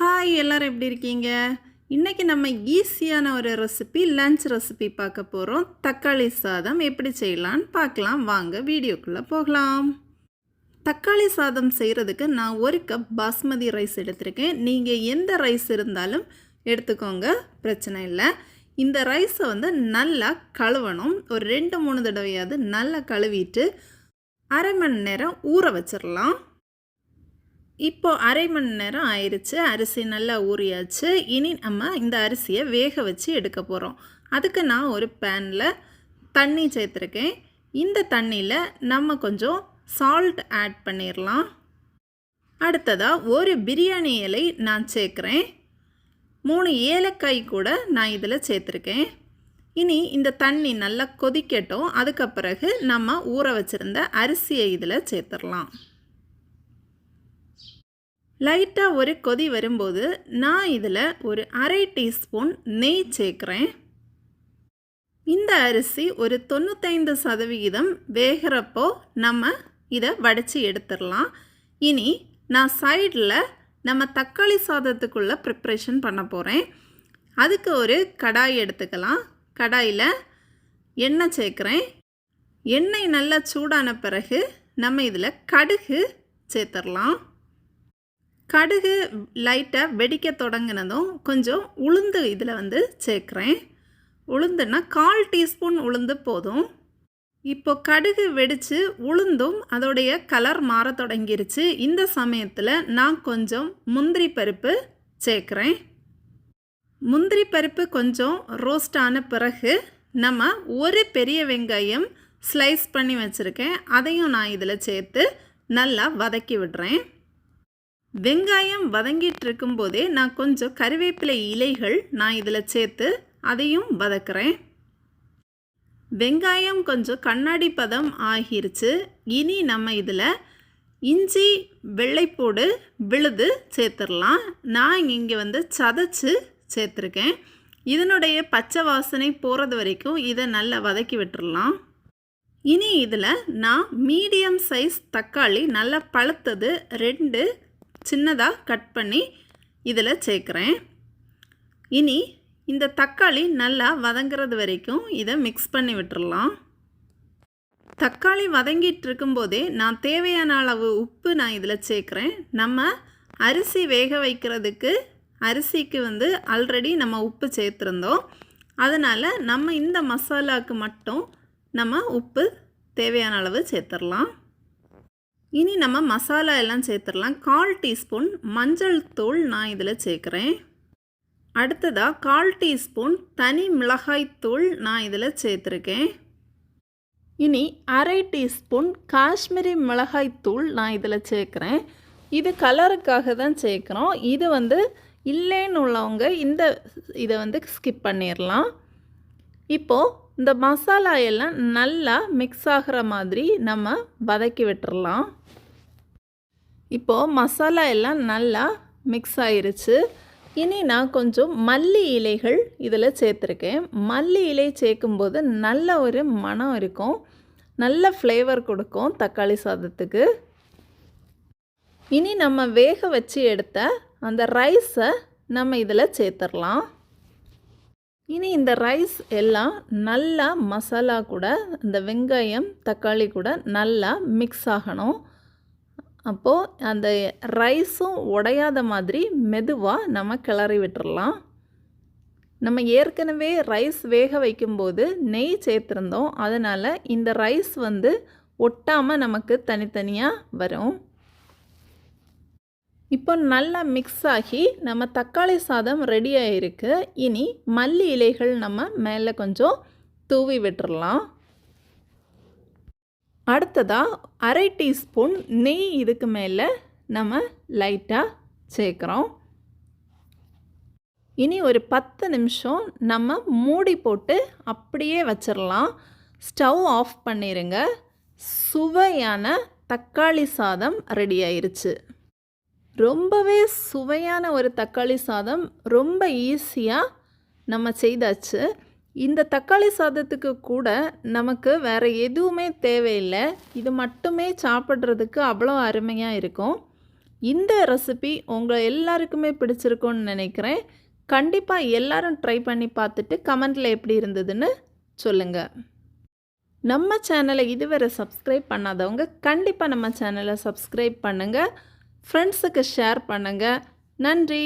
Hi எல்லோரும் எப்படி இருக்கீங்க? இன்றைக்கி நம்ம ஈஸியான ஒரு ரெசிபி லஞ்ச் ரெசிபி பார்க்க போகிறோம் தக்காளி சாதம் எப்படி செய்யலான்னு பார்க்கலாம். வாங்க வீடியோக்குள்ளே போகலாம். தக்காளி சாதம் செய்கிறதுக்கு நான் ஒரு கப் பாஸ்மதி ரைஸ் எடுத்திருக்கேன். நீங்கள் எந்த ரைஸ் இருந்தாலும் எடுத்துக்கோங்க பிரச்சனை இல்லை. இந்த ரைஸை வந்து நல்லா கழுவணும். ஒரு ரெண்டு மூணு தடவையாவது நல்லா கழுவிட்டு அரை மணி நேரம் ஊற வச்சிடலாம் இப்போ அரை மணி நேரம் ஆயிடுச்சு அரிசி நல்லா ஊறியாச்சு. இனி நம்ம இந்த அரிசியை வேக வச்சு எடுக்க போகிறோம் அதுக்கு நான் ஒரு பேனில் தண்ணி சேர்த்துருக்கேன். இந்த தண்ணியில் நம்ம கொஞ்சம் சால்ட் ஆட் பண்ணிடலாம் அடுத்ததாக ஒரு பிரியாணி இலை நான் சேர்க்குறேன். மூணு ஏலக்காய் கூட நான் இதில் சேர்த்துருக்கேன். இனி இந்த தண்ணி நல்லா கொதிக்கட்டும். அதுக்கு பிறகு நம்ம ஊற வச்சுருந்த அரிசியை இதில் சேர்த்துடலாம் லைட்டாக ஒரு கொதி வரும்போது நான் இதில் ஒரு அரை டீஸ்பூன் நெய் சேர்க்குறேன். இந்த அரிசி ஒரு தொண்ணூத்தைந்து சதவிகிதம் வேகிறப்போ நம்ம இதை வடித்து எடுத்துடலாம் இனி நான் சைடில் நம்ம தக்காளி சாதத்துக்குள்ளே ப்ரிப்ரேஷன் பண்ண போகிறேன் அதுக்கு ஒரு கடாய் எடுத்துக்கலாம். கடாயில் எண்ணெய் சேர்க்குறேன். எண்ணெய் நல்லா சூடான பிறகு நம்ம இதில் கடுகு சேர்த்துடலாம் கடுகு லைட்டாக வெடிக்க தொடங்கினதும் கொஞ்சம் உளுந்து இதில் வந்து சேர்க்குறேன். உளுந்துன்னா கால் டீஸ்பூன் உளுந்து போதும். இப்போ கடுகு வெடித்து உளுந்தும் அதோடைய கலர் மாற தொடங்கிருச்சு. இந்த சமயத்தில் நான் கொஞ்சம் முந்திரி பருப்பு சேர்க்குறேன். முந்திரி பருப்பு கொஞ்சம் ரோஸ்ட் ஆன பிறகு நம்ம ஒரு பெரிய வெங்காயம் ஸ்லைஸ் பண்ணி வச்சுருக்கேன். அதையும் நான் இதில் சேர்த்து நல்லா வதக்கி விடுறேன். வெங்காயம் வதங்கிட்டு இருக்கும்போதே நான் கொஞ்சம் கருவேப்பிலை இலைகள் நான் இதில் சேர்த்து அதையும் வதக்குறேன். வெங்காயம் கொஞ்சம் கண்ணாடி பதம் ஆகிருச்சு. இனி நம்ம இதில் இஞ்சி வெள்ளைப்பூடு விழுது சேர்த்துடலாம். நான் இங்கே வந்து சதைச்சு சேர்த்துருக்கேன். இதனுடைய பச்சை வாசனை போகிறது வரைக்கும் இதை நல்லா வதக்கி விட்டுடலாம். இனி இதில் நான் மீடியம் சைஸ் தக்காளி நல்லா பழுத்தது ரெண்டு சின்னதாக கட் பண்ணி இதில் சேர்க்குறேன். இனி இந்த தக்காளி நல்லா வதங்கிறது வரைக்கும் இதை மிக்ஸ் பண்ணி விட்டுடலாம் தக்காளி வதங்கிட்டு இருக்கும்போதே நான் தேவையான அளவு உப்பு நான் இதில் சேர்க்குறேன். நம்ம அரிசி வேக வைக்கிறதுக்கு அரிசிக்கு வந்து ஆல்ரெடி நம்ம உப்பு சேர்த்துருந்தோம். அதனால் நம்ம இந்த மசாலாவுக்கு மட்டும் நம்ம உப்பு தேவையான அளவு சேர்த்துடலாம் இனி நம்ம மசாலா எல்லாம் சேர்த்துடலாம். கால் டீஸ்பூன் மஞ்சள் தூள் நான் இதில் சேர்க்குறேன். அடுத்ததாக கால் டீஸ்பூன் தனி மிளகாய் தூள் நான் இதில் சேர்த்துருக்கேன். இனி அரை டீஸ்பூன் காஷ்மீரி மிளகாய் தூள் நான் இதில் சேர்க்குறேன். இது கலருக்காக தான் சேர்க்குறோம். இது வந்து இல்லைன்னு உள்ளவங்க இந்த இதை வந்து ஸ்கிப் பண்ணிடலாம். இப்போது இந்த மசாலா எல்லாம் நல்லா மிக்ஸ் ஆகிற மாதிரி நம்ம வதக்கி விட்டுறலாம். இப்போது மசாலா எல்லாம் நல்லா மிக்ஸ் ஆயிருச்சு. இனி நான் கொஞ்சம் மல்லி இலைகள் இதில் சேர்த்துருக்கேன். மல்லி இலை சேர்க்கும்போது நல்ல ஒரு மனம் இருக்கும். நல்ல ஃப்ளேவர் கொடுக்கும் தக்காளி சாதத்துக்கு. இனி நம்ம வேக வச்சு எடுத்த அந்த ரைஸை நம்ம இதில் சேர்த்துடலாம். இனி இந்த ரைஸ் எல்லாம் நல்லா மசாலா கூட இந்த வெங்காயம் தக்காளி கூட நல்லா மிக்ஸ் ஆகணும். அப்போது அந்த ரைஸும் உடையாத மாதிரி மெதுவாக நம்ம கிளறி விட்டுடலாம் நம்ம ஏற்கனவே ரைஸ் வேக வைக்கும்போது நெய் சேர்த்துருந்தோம். அதனால் இந்த ரைஸ் வந்து ஒட்டாமல் நமக்கு தனித்தனியாக வரும். இப்போ நல்லா மிக்ஸ் ஆகி நம்ம தக்காளி சாதம் ரெடி ஆகிருக்கு இனி மல்லி இலைகள் நம்ம மேலே கொஞ்சம் தூவி விட்டுறலாம். அடுத்ததாக அரை டீஸ்பூன் நெய் இதுக்கு மேலே நம்ம லைட்டாக சேர்க்குறோம். இனி ஒரு பத்து நிமிஷம் நம்ம மூடி போட்டு அப்படியே வச்சிடலாம் ஸ்டவ் ஆஃப் பண்ணிடுங்க சுவையான தக்காளி சாதம் ரெடி ஆயிருச்சு. ரொம்பவே சுவையான ஒரு தக்காளி சாதம் ரொம்ப ஈஸியாக நம்ம செய்தாச்சு. இந்த தக்காளி சாதத்துக்கு கூட நமக்கு வேறு எதுவுமே தேவையில்லை. இது மட்டுமே சாப்பிட்றதுக்கு அவ்வளோ அருமையாக இருக்கும். இந்த ரெசிபி உங்கள் எல்லாருக்குமே பிடிச்சிருக்கும்னு நினைக்கிறேன். கண்டிப்பாக எல்லாரும் ட்ரை பண்ணி பார்த்துட்டு கமெண்டில் எப்படி இருந்ததுன்னு சொல்லுங்கள் நம்ம சேனலை இதுவரை சப்ஸ்கிரைப் பண்ணாதவங்க கண்டிப்பாக நம்ம சேனலை சப்ஸ்கிரைப் பண்ணுங்கள் ஃப்ரெண்ட்ஸுக்கு ஷேர் பண்ணுங்கள் நன்றி.